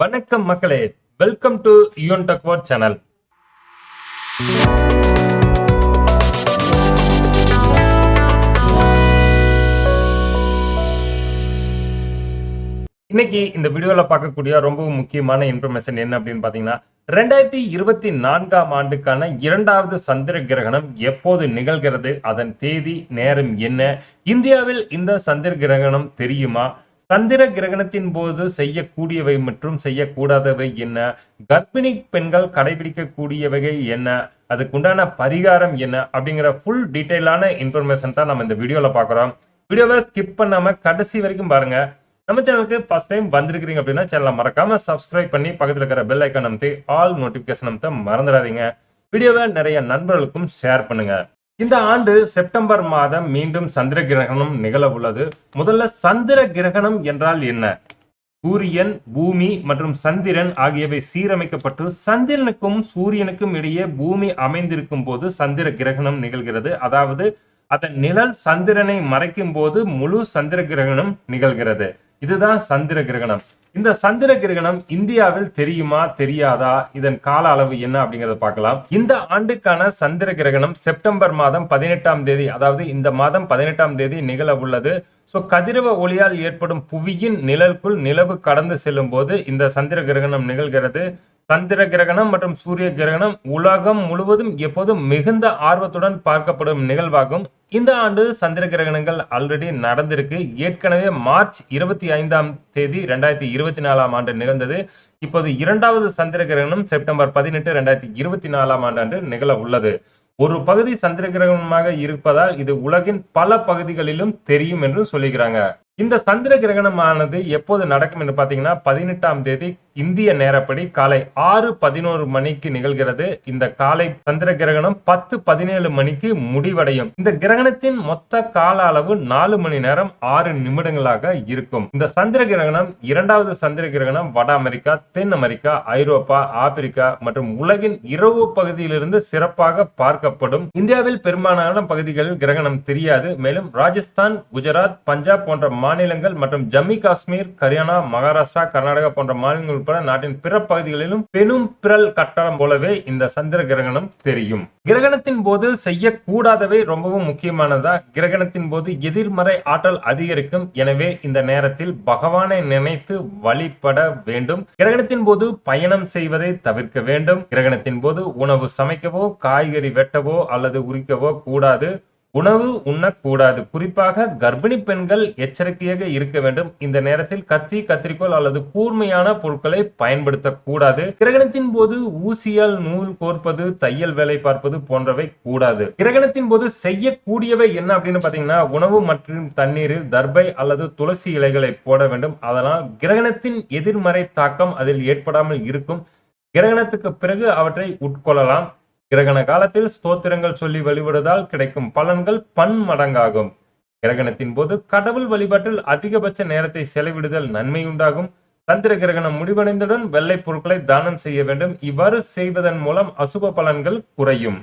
வணக்கம் மக்களே. Welcome to யூன் டக்வர்ட் சேனல் இன்னைக்கு இந்த வீடியோல பார்க்கக்கூடிய ரொம்ப முக்கியமான இன்ஃபர்மேஷன் என்ன அப்படின்னு பாத்தீங்கன்னா ரெண்டாயிரத்தி இருபத்தி நான்காம் ஆண்டுக்கான இரண்டாவது சந்திர கிரகணம் எப்போது நிகழ்கிறது அதன் தேதி நேரம் என்ன இந்தியாவில் இந்த சந்திர கிரகணம் தெரியுமா? சந்திர கிரகணத்தின் போது செய்யக்கூடியவை மற்றும் செய்யக்கூடாதவை என்ன? கர்ப்பிணி பெண்கள் கடைபிடிக்கக்கூடியவை என்ன? அதுக்குண்டான பரிகாரம் என்ன? அப்படிங்கிற ஃபுல் டீட்டெயிலான இன்ஃபர்மேஷன் தான் நம்ம இந்த வீடியோல பார்க்குறோம். வீடியோவை ஸ்கிப் பண்ணாம கடைசி வரைக்கும் பாருங்க. நம்ம சேனலுக்கு ஃபர்ஸ்ட் டைம் வந்திருக்கிறீங்க அப்படின்னா சேனலை மறக்காம சப்ஸ்கிரைப் பண்ணி பக்கத்தில் இருக்கிற பெல் ஐக்கான் அமைத்து ஆல் நோட்டிபிகேஷன் அமைத்த மறந்துடாதீங்க. வீடியோவை நிறைய நண்பர்களுக்கும் ஷேர் பண்ணுங்க. இந்த ஆண்டு செப்டம்பர் மாதம் மீண்டும் சந்திர கிரகணம் நிகழ உள்ளது முதல்ல சந்திர கிரகணம் என்றால் என்ன? சூரியன் பூமி மற்றும் சந்திரன் ஆகியவை சீரமைக்கப்பட்டு சந்திரனுக்கும் சூரியனுக்கும் இடையே பூமி அமைந்திருக்கும் போது சந்திர கிரகணம் நிகழ்கிறது. அதாவது அதன் நிழல் சந்திரனை மறைக்கும் போது முழு சந்திர கிரகணம் நிகழ்கிறது. இதுதான் சந்திர கிரகணம். இந்த சந்திர கிரகணம் இந்தியாவில் தெரியுமா தெரியாதா? இதன் கால அளவு என்ன அப்படிங்கறத பார்க்கலாம். இந்த ஆண்டுக்கான சந்திர கிரகணம் செப்டம்பர் மாதம் பதினெட்டாம் தேதி அதாவது இந்த மாதம் பதினெட்டாம் தேதி நிகழ உள்ளது. ஸோ கதிரவ ஒளியால் ஏற்படும் புவியின் நிழலுக்குள் நிலவு கடந்து செல்லும் போது இந்த சந்திர கிரகணம் நிகழ்கிறது. சந்திர கிரகணம் மற்றும் சூரிய கிரகணம் உலகம் முழுவதும் எப்போதும் மிகுந்த ஆர்வத்துடன் பார்க்கப்படும் நிகழ்வாகும். இந்த ஆண்டு சந்திர கிரகணங்கள் ஆல்ரெடி நடந்திருக்கு. ஏற்கனவே மார்ச் இருபத்தி ஐந்தாம் தேதி ரெண்டாயிரத்தி இருபத்தி நாலாம் ஆண்டு நிகழ்ந்தது. இப்போது இரண்டாவது சந்திர கிரகணம் செப்டம்பர் பதினெட்டு ரெண்டாயிரத்தி இருபத்தி நாலாம் ஆண்டு அன்று நிகழ உள்ளது. ஒரு பகுதி சந்திர கிரகணமாக இருப்பதால் இது உலகின் பல பகுதிகளிலும் தெரியும் என்று சொல்லுகிறாங்க. இந்த சந்திர கிரகணமானது எப்போது நடக்கும் என்று பார்த்தீங்கன்னா பதினெட்டாம் தேதி இந்திய நேரப்படி காலை ஆறு பதினோரு மணிக்கு நிகழ்கிறது. இந்த காலை சந்திர கிரகணம் பத்து பதினேழு மணிக்கு முடிவடையும். இந்த கிரகணத்தின் மொத்த கால அளவு நாலு மணி நேரம் ஆறு நிமிடங்களாக இருக்கும். இந்த சந்திர கிரகணம் இரண்டாவது சந்திர கிரகணம் வட அமெரிக்கா தென் அமெரிக்கா ஐரோப்பா ஆப்பிரிக்கா மற்றும் உலகின் இரவு பகுதியிலிருந்து சிறப்பாக பார்க்கப்படும். இந்தியாவில் பெரும்பாலான பகுதிகளில் கிரகணம் தெரியாது. மேலும் ராஜஸ்தான் குஜராத் பஞ்சாப் போன்ற மாநிலங்கள் மற்றும் ஜம்மு காஷ்மீர் ஹரியானா மகாராஷ்டிரா கர்நாடகா போன்ற மாநிலங்கள் உட்பட நாட்டின் பிற பகுதிகளிலும் பெரும் பிறல் கட்டடம் போலவே இந்த சந்திர கிரகணம் தெரியும். கிரகணத்தின் போது செய்யக்கூடாதவை ரொம்பவும் முக்கியமானதா? கிரகணத்தின் போது எதிர்மறை ஆற்றல் அதிகரிக்கும். எனவே இந்த நேரத்தில் பகவானை நினைத்து வழிபட வேண்டும். கிரகணத்தின் போது பயணம் செய்வதை தவிர்க்க வேண்டும். கிரகணத்தின் போது உணவு சமைக்கவோ காய்கறி வெட்டவோ அல்லது உரிக்கவோ கூடாது. உணவு உண்ணக்கூடாது. குறிப்பாக கர்ப்பிணி பெண்கள் எச்சரிக்கையாக இருக்க வேண்டும். இந்த நேரத்தில் கத்தி கத்திரிக்கோல் அல்லது கூர்மையான பொருட்களை பயன்படுத்தக்கூடாது. கிரகணத்தின் போது ஊசியால் நூல் கோர்ப்பது தையல் வேலை பார்ப்பது போன்றவை கூடாது. கிரகணத்தின் போது செய்யக்கூடியவை என்ன அப்படின்னு பாத்தீங்கன்னா உணவு மற்றும் தண்ணீரில் தர்பை அல்லது துளசி இலைகளை போட வேண்டும். அதனால் கிரகணத்தின் எதிர்மறை தாக்கம் அதில் ஏற்படாமல் இருக்கும். கிரகணத்துக்கு பிறகு அவற்றை உட்கொள்ளலாம். கிரகண காலத்தில் ஸ்தோத்திரங்கள் சொல்லி வழிபடுவதால் கிடைக்கும் பலன்கள் பன்மடங்காகும். கிரகணத்தின் போது கடவுள் வழிபாட்டில் அதிகபட்ச நேரத்தை செலவிடுதல் நன்மை உண்டாகும். சந்திர கிரகணம் முடிவடைந்தவுடன் வெள்ளை பொருட்களை தானம் செய்ய வேண்டும். இவ்வாறு செய்வதன் மூலம் அசுப பலன்கள் குறையும்.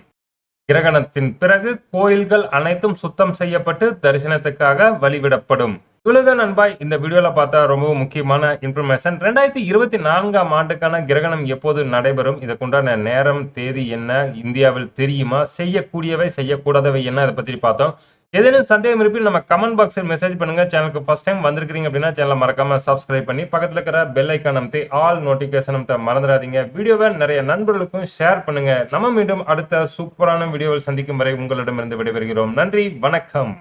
கிரகணத்தின் பிறகு கோயில்கள் அனைத்தும் சுத்தம் செய்யப்பட்டு தரிசனத்துக்காக வழிவிடப்படும். இவ்வளவுதான் நண்பாய் இந்த வீடியோல பார்த்தா ரொம்ப முக்கியமான இன்ஃபர்மேஷன் ரெண்டாயிரத்தி இருபத்தி நான்காம் ஆண்டுக்கான கிரகணம் எப்போது நடைபெறும்? இதுக்குண்டான நேரம் தேதி என்ன? இந்தியாவில் தெரியுமா? செய்யக்கூடியவை செய்யக்கூடாதவை என்ன? அதை பத்தி பார்த்தோம். ஏதேனும் சந்தேகம் இருப்பில் நம்ம கமெண்ட் பாக்ஸில் மெசேஜ் பண்ணுங்க. சேனலுக்கு ஃபர்ஸ்ட் டைம் வந்திருக்கிறீங்க அப்படின்னா சேனலை மறக்காம சப்ஸ்கிரைப் பண்ணி பக்கத்தில் இருக்கிற பெல் ஐக்கான் அமைத்து ஆல் நோட்டிபிகேஷன் அமைத்த மறந்துடாதீங்க. வீடியோவை நிறைய நண்பர்களுக்கும் ஷேர் பண்ணுங்க. நம்ம மீண்டும் அடுத்த சூப்பரான வீடியோவில் சந்திக்கும் வரை உங்களிடமிருந்து விடைபெறுகிறோம். நன்றி வணக்கம்.